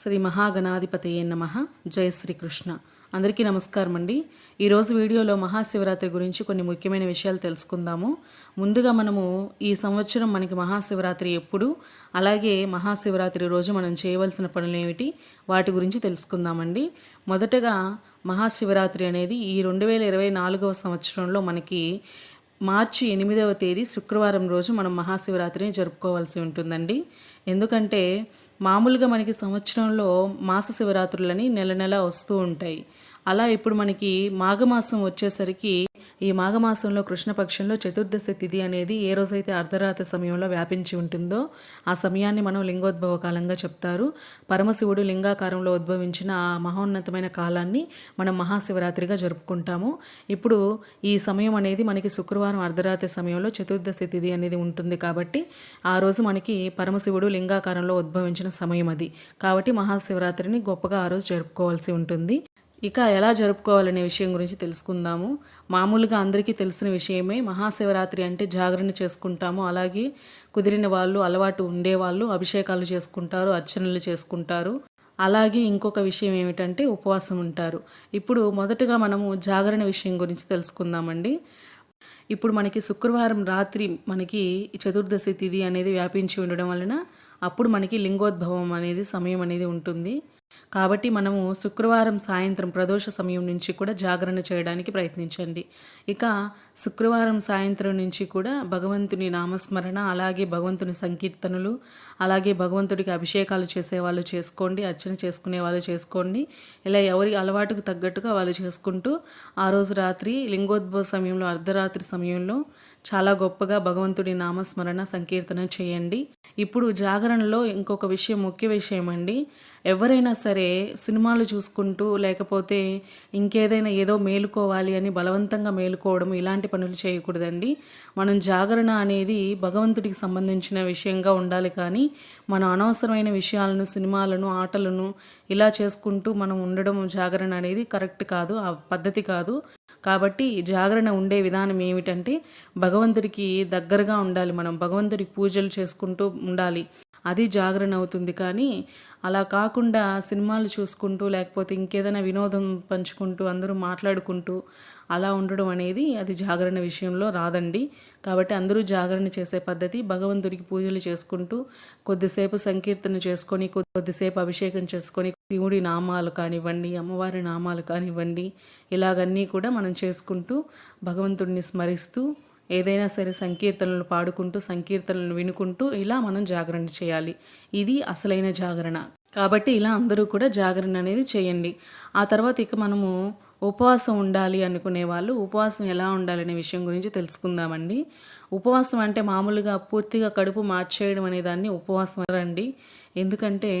శ్రీ మహాగణాధిపతయే నమ. జయ శ్రీకృష్ణ. అందరికీ నమస్కారం అండి ఈరోజు వీడియోలో మహాశివరాత్రి గురించి కొన్ని ముఖ్యమైన విషయాలు తెలుసుకుందాము. ముందుగా మనము ఈ సంవత్సరం మనకి మహాశివరాత్రి ఎప్పుడు అలాగే మహాశివరాత్రి రోజు మనం చేయవలసిన పనులు ఏమిటి వాటి గురించి తెలుసుకుందామండి. మొదటగా మహాశివరాత్రి అనేది ఈ రెండు వేల ఇరవై నాలుగవ సంవత్సరంలో మనకి మార్చి ఎనిమిదవ తేదీ శుక్రవారం రోజు మనం మహాశివరాత్రిని జరుపుకోవాల్సి ఉంటుందండి. ఎందుకంటే మామూలుగా మనకి సంవత్సరంలో మాస శివరాత్రులని నెల నెల వస్తూ ఉంటాయి. అలా ఇప్పుడు మనకి మాఘమాసం వచ్చేసరికి ఈ మాఘమాసంలో కృష్ణపక్షంలో చతుర్దశి తిథి అనేది ఏ రోజైతే అర్ధరాత్రి సమయంలో వ్యాపించి ఉంటుందో ఆ సమయాన్ని మనం లింగోద్భవ కాలంగా చెప్తారు. పరమశివుడు లింగాకారంలో ఉద్భవించిన ఆ మహోన్నతమైన కాలాన్ని మనం మహాశివరాత్రిగా జరుపుకుంటాము. ఇప్పుడు ఈ సమయం అనేది మనకి శుక్రవారం అర్ధరాత్రి సమయంలో చతుర్దశి తిథి అనేది ఉంటుంది కాబట్టి ఆ రోజు మనకి పరమశివుడు లింగాకారంలో ఉద్భవించిన సమయం అది. కాబట్టి మహాశివరాత్రిని గొప్పగా ఆ రోజు జరుపుకోవాల్సి ఉంటుంది. ఇక ఎలా జరుపుకోవాలనే విషయం గురించి తెలుసుకుందాము. మామూలుగా అందరికీ తెలిసిన విషయమే మహాశివరాత్రి అంటే జాగరణ చేసుకుంటాము. అలాగే కుదిరిన వాళ్ళు అలవాటు ఉండేవాళ్ళు అభిషేకాలు చేసుకుంటారు అర్చనలు చేసుకుంటారు. అలాగే ఇంకొక విషయం ఏమిటంటే ఉపవాసం ఉంటారు. ఇప్పుడు మొదటగా మనము జాగరణ విషయం గురించి తెలుసుకుందామండి. ఇప్పుడు మనకి శుక్రవారం రాత్రి మనకి చతుర్దశి తిథి అనేది వ్యాపించి ఉండడం వలన అప్పుడు మనకి లింగోద్భవం అనేది సమయం అనేది ఉంటుంది. కాబట్టి మనము శుక్రవారం సాయంత్రం ప్రదోష సమయం నుంచి కూడా జాగరణ చేయడానికి ప్రయత్నించండి. ఇక శుక్రవారం సాయంత్రం నుంచి కూడా భగవంతుని నామస్మరణ అలాగే భగవంతుని సంకీర్తనలు అలాగే భగవంతుడికి అభిషేకాలు చేసే వాళ్ళు చేసుకోండి అర్చన చేసుకునే వాళ్ళు చేసుకోండి. ఇలా ఎవరి అలవాటుకు తగ్గట్టుగా వాళ్ళు చేసుకుంటూ ఆ రోజు రాత్రి లింగోద్భవ సమయంలో అర్ధరాత్రి సమయంలో చాలా గొప్పగా భగవంతుడి నామస్మరణ సంకీర్తన చేయండి. ఇప్పుడు జాగరణలో ఇంకొక విషయం ముఖ్య విషయం అండి. ఎవరైనా సరే సినిమాలు చూసుకుంటూ లేకపోతే ఇంకేదైనా ఏదో మేలుకోవాలి అని బలవంతంగా మేలుకోవడం ఇలాంటి పనులు చేయకూడదండి. మనం జాగరణ అనేది భగవంతుడికి సంబంధించిన విషయంగా ఉండాలి కానీ మనం అనవసరమైన విషయాలను సినిమాలను ఆటలను ఇలా చేసుకుంటూ మనం ఉండడం జాగరణ అనేది కరెక్ట్ కాదు ఆ పద్ధతి కాదు. కాబట్టి జాగరణ ఉండే విధానం ఏమిటంటే భగవంతుడికి దగ్గరగా ఉండాలి మనం భగవంతుడికి పూజలు చేసుకుంటూ ఉండాలి. అది జాగరణ అవుతుంది. కానీ అలా కాకుండా సినిమాలు చూసుకుంటూ లేకపోతే ఇంకేదైనా వినోదం పంచుకుంటూ అందరూ మాట్లాడుకుంటూ అలా ఉండడం అనేది అది జాగరణ విషయంలో రాదండి. కాబట్టి అందరూ జాగరణ చేసే పద్ధతి భగవంతుడికి పూజలు చేసుకుంటూ కొద్దిసేపు సంకీర్తన చేసుకొని కొద్దిసేపు అభిషేకం చేసుకొని దేవుడి నామాలు కానివ్వండి అమ్మవారి నామాలు కానివ్వండి ఇలాగన్నీ కూడా మనం చేసుకుంటూ భగవంతుడిని స్మరిస్తూ ఏదైనా సరే సంకీర్తనలు పాడుకుంటూ సంకీర్తనలు వినుకుంటూ ఇలా మనం జాగరణ చేయాలి. ఇది అసలైన జాగరణ. కాబట్టి ఇలా అందరూ కూడా జాగరణ అనేది చేయండి. ఆ తర్వాత ఇక మనము ఉపవాసం ఉండాలి అనుకునే వాళ్ళు ఉపవాసం ఎలా ఉండాలనే విషయం గురించి తెలుసుకుందామండి. ఉపవాసం అంటే మామూలుగా పూర్తిగా కడుపు మార్చేయడం అనే దాన్ని ఉపవాసం రండి ఎందుకంటే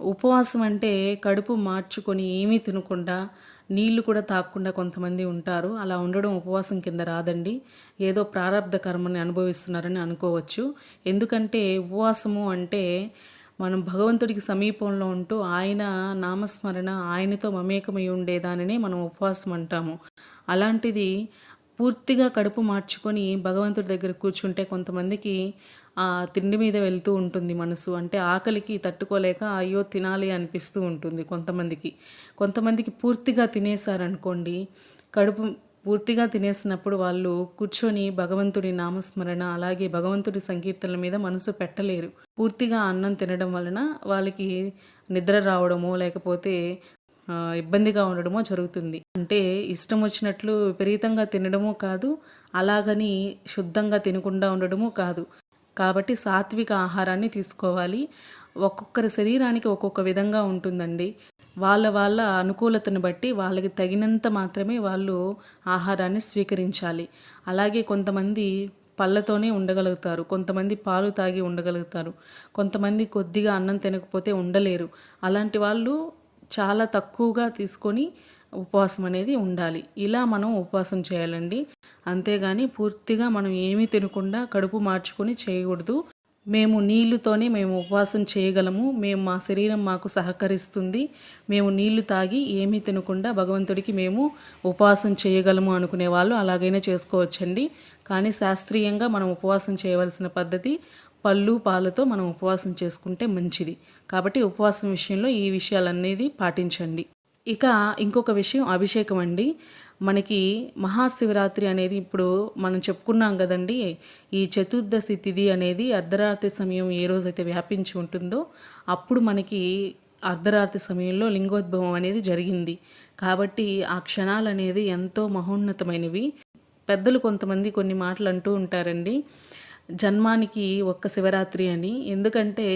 ఉపవాసం అంటే కడుపు మార్చుకొని ఏమీ తినకుండా నీళ్ళు కూడా తాగకుండా కొంతమంది ఉంటారు. అలా ఉండడం ఉపవాసం కింద రాదండి. ఏదో ప్రారంధ కర్మని అనుభవిస్తున్నారని అనుకోవచ్చు. ఎందుకంటే ఉపవాసము అంటే మనం భగవంతుడికి సమీపంలో ఉంటూ ఆయన నామస్మరణ ఆయనతో మమేకమై ఉండేదానినే మనం ఉపవాసం అంటాము. అలాంటిది పూర్తిగా కడుపు మార్చుకొని భగవంతుడి దగ్గర కూర్చుంటే కొంతమందికి ఆ తిండి మీద వెళ్తూ ఉంటుంది మనసు. అంటే ఆకలికి తట్టుకోలేక అయ్యో తినాలి అనిపిస్తూ ఉంటుంది కొంతమందికి. కొంతమందికి పూర్తిగా తినేసారనుకోండి కడుపు పూర్తిగా తినేసినప్పుడు వాళ్ళు కూర్చొని భగవంతుడి నామస్మరణ అలాగే భగవంతుడి సంకీర్తనల మీద మనసు పెట్టలేరు. పూర్తిగా అన్నం తినడం వలన వాళ్ళకి నిద్ర రావడమో లేకపోతే ఇబ్బందిగా ఉండడమో జరుగుతుంది. అంటే ఇష్టం వచ్చినట్లు విపరీతంగా తినడము కాదు అలాగని శుద్ధంగా తినకుండా ఉండడము కాదు. కాబట్టి సాత్విక ఆహారాన్ని తీసుకోవాలి. ఒక్కొక్కరి శరీరానికి ఒక్కొక్క విధంగా ఉంటుందండి. వాళ్ళ వాళ్ళ అనుకూలతను బట్టి వాళ్ళకి తగినంత మాత్రమే వాళ్ళు ఆహారాన్ని స్వీకరించాలి. అలాగే కొంతమంది పళ్ళతోనే ఉండగలుగుతారు కొంతమంది పాలు తాగి ఉండగలుగుతారు కొంతమంది కొద్దిగా అన్నం తినకపోతే ఉండలేరు. అలాంటి వాళ్ళు చాలా తక్కువగా తీసుకొని ఉపవాసం అనేది ఉండాలి. ఇలా మనం ఉపవాసం చేయాలండి. అంతేగాని పూర్తిగా మనం ఏమీ తినకుండా కడుపు మార్చుకొని చేయకూడదు. మేము నీళ్ళుతోనే మేము ఉపవాసం చేయగలము. మేము మా శరీరం మాకు సహకరిస్తుంది. మేము నీళ్ళు తాగి ఏమీ తినకుండా భగవంతుడికి మేము ఉపవాసం చేయగలము అనుకునే వాళ్ళు అలాగైనా చేసుకోవచ్చండి. కానీ శాస్త్రీయంగా మనం ఉపవాసం చేయవలసిన పద్ధతి పళ్ళు పాలతో మనం ఉపవాసం చేసుకుంటే మంచిది. కాబట్టి ఉపవాసం విషయంలో ఈ విషయాలనేది పాటించండి. ఇక ఇంకొక విషయం అభిషేకం అండి. మనకి మహాశివరాత్రి అనేది ఇప్పుడు మనం చెప్పుకున్నాం కదండి ఈ చతుర్దశి తిథి అనేది అర్ధరాత్రి సమయం ఏ రోజైతే వ్యాపించి ఉంటుందో అప్పుడు మనకి అర్ధరాత్రి సమయంలో లింగోద్భవం అనేది జరిగింది. కాబట్టి ఆ క్షణాలు అనేది ఎంతో మహోన్నతమైనవి. పెద్దలు కొంతమంది కొన్ని మాటలు అంటూ ఉంటారండి జన్మానికి ఒక్క శివరాత్రి అని. ఎందుకంటే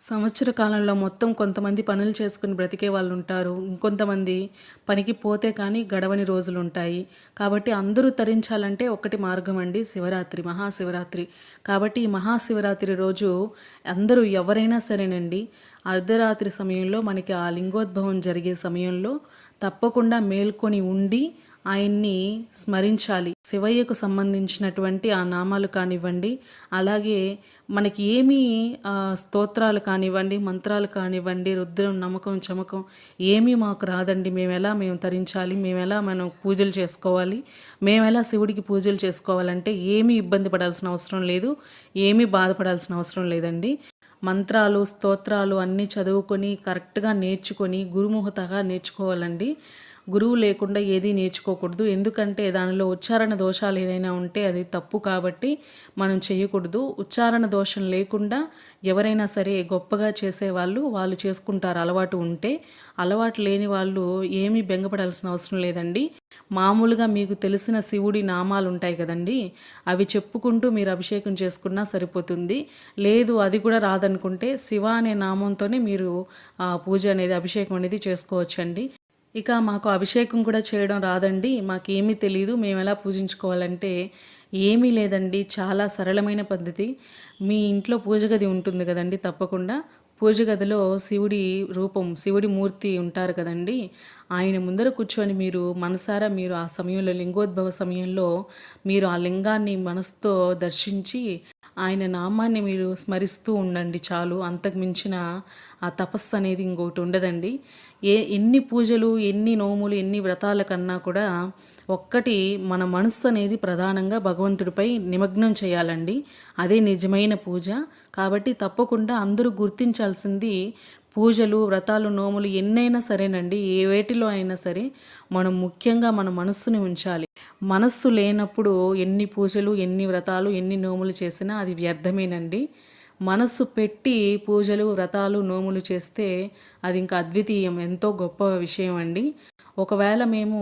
సంవత్సర కాలంలో మొత్తం కొంతమంది పనులు చేసుకుని బ్రతికే వాళ్ళు ఉంటారు. ఇంకొంతమంది పనికి పోతే కానీ గడవని రోజులు ఉంటాయి. కాబట్టి అందరూ తరించాలంటే ఒకటి మార్గం అండి శివరాత్రి మహాశివరాత్రి. కాబట్టి ఈ మహాశివరాత్రి రోజు అందరూ ఎవరైనా సరేనండి అర్ధరాత్రి సమయంలో మనకి ఆ లింగోద్భవం జరిగే సమయంలో తప్పకుండా మేల్కొని ఉండి ఆయన్ని స్మరించాలి. శివయ్యకు సంబంధించినటువంటి ఆ నామాలు కానివ్వండి అలాగే మనకి ఏమి స్తోత్రాలు కానివ్వండి మంత్రాలు కానివ్వండి రుద్రం నమ్మకం చమకం ఏమీ మాకు రాదండి. మేము ఎలా మేము తరించాలి? మేము ఎలా మనం పూజలు చేసుకోవాలి? మేము ఎలా శివుడికి పూజలు చేసుకోవాలంటే ఏమీ ఇబ్బంది పడాల్సిన అవసరం లేదు ఏమీ బాధపడాల్సిన అవసరం లేదండి. మంత్రాలు స్తోత్రాలు అన్నీ చదువుకొని కరెక్ట్గా నేర్చుకొని గురుముహతగా నేర్చుకోవాలండి. గురువు లేకుండా ఏది నేర్చుకోకూడదు. ఎందుకంటే దానిలో ఉచ్చారణ దోషాలు ఏదైనా ఉంటే అది తప్పు కాబట్టి మనం చేయకూడదు. ఉచ్చారణ దోషం లేకుండా ఎవరైనా సరే గొప్పగా చేసేవాళ్ళు వాళ్ళు చేసుకుంటారు అలవాటు ఉంటే. అలవాటు లేని వాళ్ళు ఏమీ బెంగపడాల్సిన అవసరం లేదండి. మామూలుగా మీకు తెలిసిన శివుడి నామాలు ఉంటాయి కదండి. అవి చెప్పుకుంటూ మీరు అభిషేకం చేసుకున్నా సరిపోతుంది. లేదు అది కూడా రాదనుకుంటే శివ అనే నామంతోనే మీరు పూజ అనేది అభిషేకం అనేది చేసుకోవచ్చండి. ఇక మాకు అభిషేకం కూడా చేయడం రాదండి. మాకేమీ తెలియదు మేము ఎలా పూజించుకోవాలంటే ఏమీ లేదండి. చాలా సరళమైన పద్ధతి. మీ ఇంట్లో పూజ గది ఉంటుంది కదండి తప్పకుండా. పూజ గదిలో శివుడి రూపం శివుడి మూర్తి ఉంటారు కదండి. ఆయన ముందర కూర్చొని మీరు మనసారా మీరు ఆ సమయంలో లింగోద్భవ సమయంలో మీరు ఆ లింగాన్ని మనసుతో దర్శించి ఆయన నామాన్ని మీరు స్మరిస్తూ ఉండండి చాలు. అంతకు మించిన ఆ తపస్సు అనేది ఇంకొకటి ఉండదండి. ఏ ఎన్ని పూజలు ఎన్ని నోములు ఎన్ని వ్రతాల కన్నా కూడా ఒక్కటి మన మనస్సు అనేది ప్రధానంగా భగవంతుడిపై నిమగ్నం చేయాలండి. అదే నిజమైన పూజ. కాబట్టి తప్పకుండా అందరూ గుర్తించాల్సింది పూజలు వ్రతాలు నోములు ఎన్నైనా సరేనండి. ఏ వేటిలో అయినా సరే మనం ముఖ్యంగా మన మనస్సుని ఉంచాలి. మనస్సు లేనప్పుడు ఎన్ని పూజలు ఎన్ని వ్రతాలు ఎన్ని నోములు చేసినా అది వ్యర్థమేనండి. మనస్సు పెట్టి పూజలు వ్రతాలు నోములు చేస్తే అది ఇంకా అద్వితీయం ఎంతో గొప్ప విషయం అండి ఒకవేళ మేము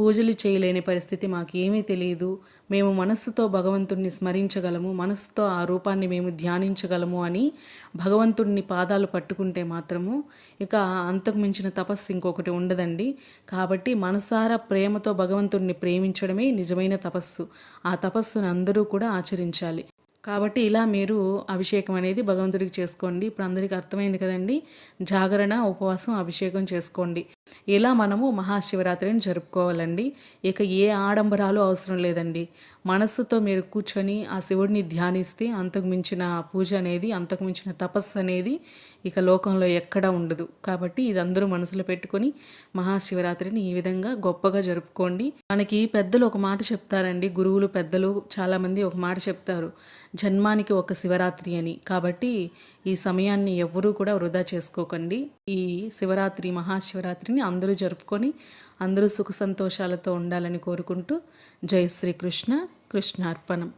పూజలు చేయలేని పరిస్థితి మాకు ఏమీ తెలియదు మేము మనస్సుతో భగవంతుణ్ణి స్మరించగలము మనస్సుతో ఆ రూపాన్ని మేము ధ్యానించగలము అని భగవంతుడిని పాదాలు పట్టుకుంటే మాత్రము ఇక అంతకు మించిన తపస్సు ఇంకొకటి ఉండదండి. కాబట్టి మనసారా ప్రేమతో భగవంతుడిని ప్రేమించడమే నిజమైన తపస్సు. ఆ తపస్సును అందరూ కూడా ఆచరించాలి. కాబట్టి ఇలా మీరు అభిషేకం అనేది భగవంతుడికి చేసుకోండి. ఇప్పుడు అందరికీ అర్థమైంది కదండి? జాగరణ ఉపవాసం అభిషేకం చేసుకోండి. ఇలా మనము మహాశివరాత్రిని జరుపుకోవాలండి. ఇక ఏ ఆడంబరాలు అవసరం లేదండి. మనస్సుతో మీరు కూర్చొని ఆ శివుడిని ధ్యానిస్తే అంతకు మించిన పూజ అనేది అంతకుమించిన తపస్సు అనేది ఇక లోకంలో ఎక్కడా ఉండదు. కాబట్టి ఇది అందరూ మనసులో పెట్టుకొని మహాశివరాత్రిని ఈ విధంగా గొప్పగా జరుపుకోండి. మనకి పెద్దలు ఒక మాట చెప్తారండి. గురువులు పెద్దలు చాలామంది ఒక మాట చెప్తారు. జన్మానికి ఒక శివరాత్రి అని. కాబట్టి ఈ సమయాన్ని ఎవ్వరూ కూడా వృధా చేసుకోకండి. ఈ శివరాత్రి మహాశివరాత్రిని అందరూ జరుపుకొని అందరూ సుఖ సంతోషాలతో ఉండాలని కోరుకుంటూ జై శ్రీకృష్ణ కృష్ణార్పణం.